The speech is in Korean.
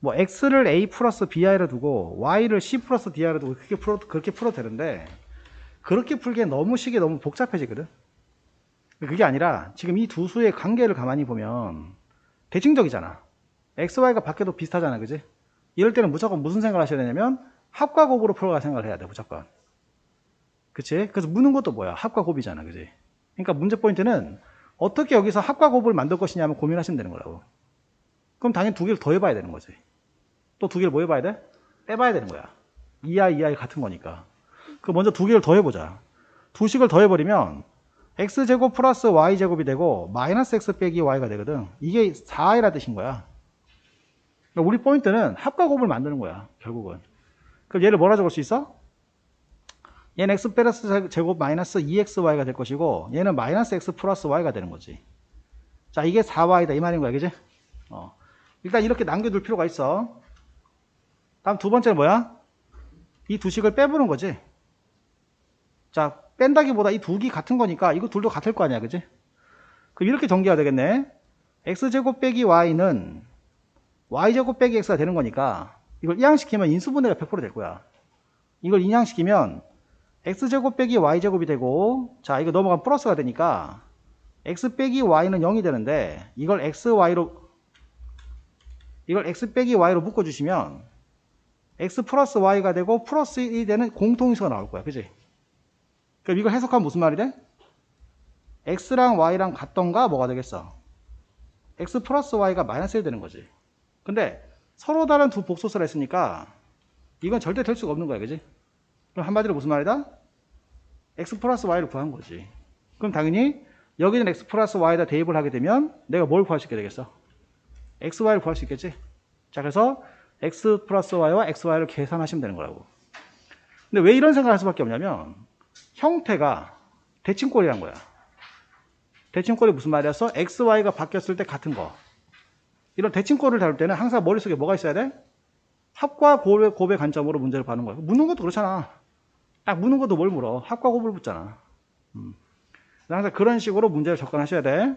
뭐 x를 a 플러스 bi로 두고 y를 c 플러스 di로 두고 그렇게 풀어 그렇게 풀어도 되는데 그렇게 풀기엔 너무 식이 너무 복잡해지거든. 그게 아니라 지금 이 두 수의 관계를 가만히 보면 대칭적이잖아. x, y가 바뀌어도 비슷하잖아, 그지? 이럴 때는 무조건 무슨 생각을 하셔야 되냐면 합과 곱으로 풀어갈 생각을 해야 돼, 무조건. 그치? 그래서 무는 것도 뭐야? 합과 곱이잖아, 그지? 그러니까 문제 포인트는 어떻게 여기서 합과 곱을 만들 것이냐 하면 고민하시면 되는 거라고. 그럼 당연히 두 개를 더 해봐야 되는 거지. 또 두 개를 뭐 해봐야 돼? 빼봐야 되는 거야. 2i, 2i 같은 거니까. 그 먼저 두 개를 더 해보자. 두 식을 더 해버리면 x제곱 플러스 y제곱이 되고 마이너스 x 빼기 y가 되거든. 이게 4i라 뜻인 거야. 그러니까 우리 포인트는 합과 곱을 만드는 거야. 결국은. 그럼 얘를 뭐라 적을 수 있어? 얘는 x 플러스 제곱 마이너스 2xy가 될 것이고 얘는 마이너스 x 플러스 y가 되는 거지. 자 이게 4y다 이 말인 거야 그지? 어. 일단 이렇게 남겨둘 필요가 있어. 다음 두 번째는 뭐야? 이 두 식을 빼보는 거지. 자 뺀다기보다 이 두 개 같은 거니까 이거 둘도 같을 거 아니야 그지? 그럼 이렇게 전개가 되겠네. x제곱 빼기 y는 y제곱 빼기 x가 되는 거니까 이걸 이항시키면 인수분해가 100%될 거야. 이걸 인양시키면 x제곱 빼기 y제곱이 되고 자 이거 넘어가면 플러스가 되니까 x 빼기 y는 0이 되는데 이걸 xy로 이걸 x 빼기 y로 묶어주시면 x 플러스 y가 되고 플러스 1이 되는 공통수가 나올 거야 그지 그럼 이걸 해석하면 무슨 말이 돼? x랑 y랑 같던가 뭐가 되겠어 x 플러스 y가 마이너스 1 되는 거지 근데 서로 다른 두 복소수를 했으니까 이건 절대 될 수가 없는 거야 그지 그럼 한마디로 무슨 말이다? x 플러스 y를 구한 거지. 그럼 당연히 여기는 x 플러스 y에다 대입을 하게 되면 내가 뭘 구할 수 있게 되겠어? X, y를 구할 수 있겠지? 자, 그래서 x 플러스 y와 x, y를 계산하시면 되는 거라고. 근데 왜 이런 생각을 할 수밖에 없냐면 형태가 대칭꼴이란 거야. 대칭꼴이 무슨 말이었어? x, y가 바뀌었을 때 같은 거. 이런 대칭꼴을 다룰 때는 항상 머릿속에 뭐가 있어야 돼? 합과 곱의, 곱의 관점으로 문제를 봐는 거야. 묻는 것도 그렇잖아. 딱 묻는 것도 뭘 물어? 합과 곱을 묻잖아. 음. 항상 그런 식으로 문제를 접근하셔야 돼.